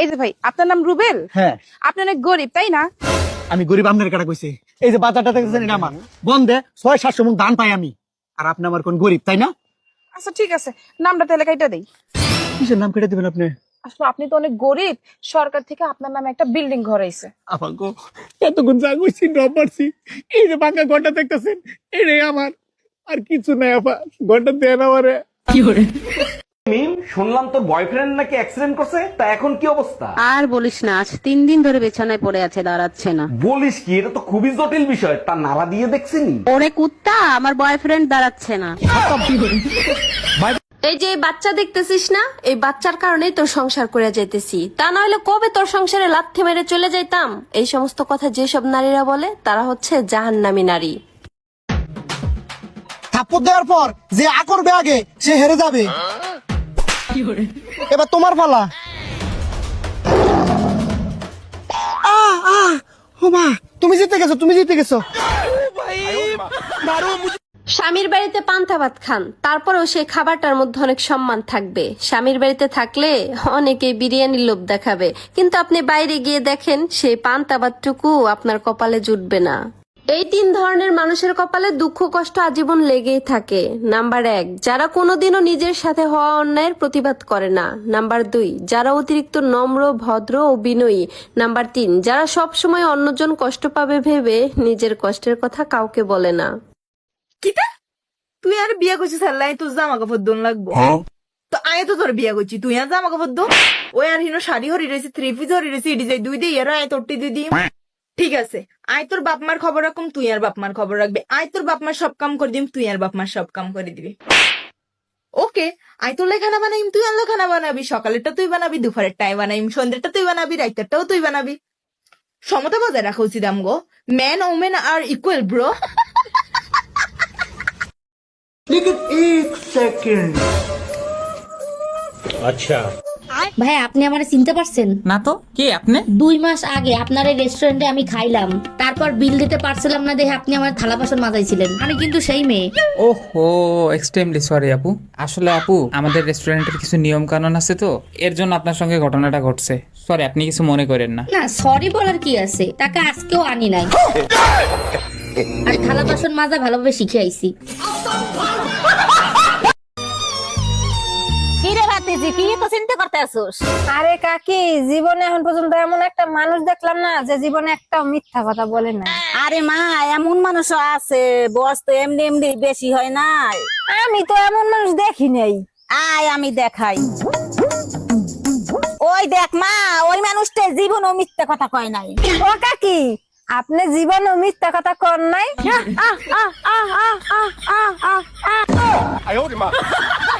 এই যে ভাই আপনার নাম রুবেল? হ্যাঁ। আপনি অনেক গরিব তাই না? আমি গরিব আপনার কাটা কইছি। এই যে বাজারটা দেখছেন এটা আমার। বন্ধে ছয় সাতশো মুখ ধান পাই আমি। আর আপনি আমার কোন গরিব তাই না? আচ্ছা ঠিক আছে। নামটা তাহলে কাইটা দেই। কিসের নাম কেটে দিবেন আপনি? আসলে আপনি তো অনেক গরিব সরকার থেকে আপনার নামে একটা বিল্ডিং ঘর আইছে। আমার এতক্ষণ যা কইছি ডব মারছি। এই যে বাঁকা ঘণ্টা দেখতেছেন এটাই আমার। আর কিছু নাই আপা। ঘণ্টা দেন আমারে। মিম শুনলাম তোর বয়ফ্রেন্ড নাকি অ্যাক্সিডেন্ট করছে তা এখন কি অবস্থা? আর বলিস না আজ তিন দিন ধরে বিছানায় পড়ে আছে দাঁড়াচ্ছে না। বলিস কি এটা তো খুবই জটিল বিষয় তা নাড়া দিয়ে দেখছিনি ওরে কুত্তা আমার বয়ফ্রেন্ড দাঁড়াচ্ছে না। এই যে বাচ্চা দেখতেছিস না এই বাচ্চার কারণেই তোর সংসার করে যাইতেছি। তা না হলে কবে তোর সংসারে লাথি মেরে চলে যাইতাম? এই সমস্ত কথা যেসব নারীরা বলে তারা হচ্ছে জাহান্নামী নারী। থাপ্পড় দেওয়ার পর যে আ করবে আগে সে হেরে যাবে। এবার তোমার পালা। তুমি জিতে গেছো তুমি জিতে গেছো। স্বামীর বাড়িতে পান্তা ভাত খান তারপরেও সেই খাবারটার মধ্যে অনেক সম্মান থাকবে। স্বামীর বাড়িতে থাকলে অনেকে বিরিয়ানির লোভ দেখাবে। কিন্তু আপনি বাইরে গিয়ে দেখেন সেই পান্তা ভাতটুকু আপনার কপালে জুটবে না। এই তিন ধরনের মানুষের কপালে দুঃখ কষ্ট আজীবন লেগেই থাকে। নাম্বার এক যারা কোনোদিনও নিজের সাথে হওয়া অন্যায়ের প্রতিবাদ করে না। নাম্বার দুই যারা অতিরিক্ত নম্র ভদ্র ও বিনয়ী। নাম্বার তিন যারা সবসময় অন্যজন কষ্ট পাবে ভেবে নিজের কষ্টের কথা কাউকে বলে না। কিতা তুই আর বিয়া করছিস আল্লাহ তোর জামা কাপড় দোন লাগবো। তো আয় তো তোর বিয়া করছি তুই আর জামা কাপড় দো ওই আর হিনো শাড়ি হরি রয়েছে থ্রি পিস হরি রয়েছে ইডি যাই দুই দিয়ে এর আয় তোরটি দুই দিয়ে ঠিক আছে। আয় তোর বাপ মার খবর রাখুম তুই আর বাপ মার খবর রাখবে। আয় তোর বাপ মার সব কাম করে দিম তুই আর বাপ মার সব কাম করে দিবি। ওকে আয় তোর লেখানা বানাইম তুই আর লেখানা বানাবি। সকালেরটা তুই বানাবি দুপুরেরটাই বানাইম সন্ধ্যেরটা তুই বানাবি রাইতেরটাও তুই বানাবি। সমতা বজায় রাখা উচিত আমগো man women are equal bro. ভাই আপনি আমার চিনতে পারছেন? না তো কে আপনি? দুই মাস আগে আপনার এই রেস্টুরেন্টে আমি খাইলাম। তারপর বিল দিতে পারছিলাম না দেখে আপনি আমার থালা বাসন মাজাইছিলেন। আমি কিন্তু সেই মেয়ে। ওহো এক্সট্রিমলি সরি আপু। আসলে আপু আমাদের রেস্টুরেন্টের কিছু নিয়ম কানুন আছে তো এর জন্য আপনার সঙ্গে ঘটনাটা ঘটছে। সরি আপনি কিছু মনে করেন না। না সরি বলার কি আছে? তাকে আজকেও আনি নাই। আর থালা বাসন মাজা ভালোভাবে শিখে আইছি। কি রে কি তো চিন্তা করতে আসোস আরে কাকি জীবনে এখন পর্যন্ত এমন একটা মানুষ দেখলাম না যে জীবনে একটা মিথ্যা কথা বলে না আরে মা এমন মানুষও আছে বয়স তো এমনি এমনি বেশি হয় না আমি তো এমন মানুষ দেখি নাই। আয় আমি দেখাই। ওই দেখ মা ওই মানুষটা জীবন ও মিথ্যে কথা কয় নাই। ও কাকি আপনি জীবনে মিথ্যা কথা কন নাই? আহ, আহ, আহ, আহ, আহ, আহ, আহ, আহ।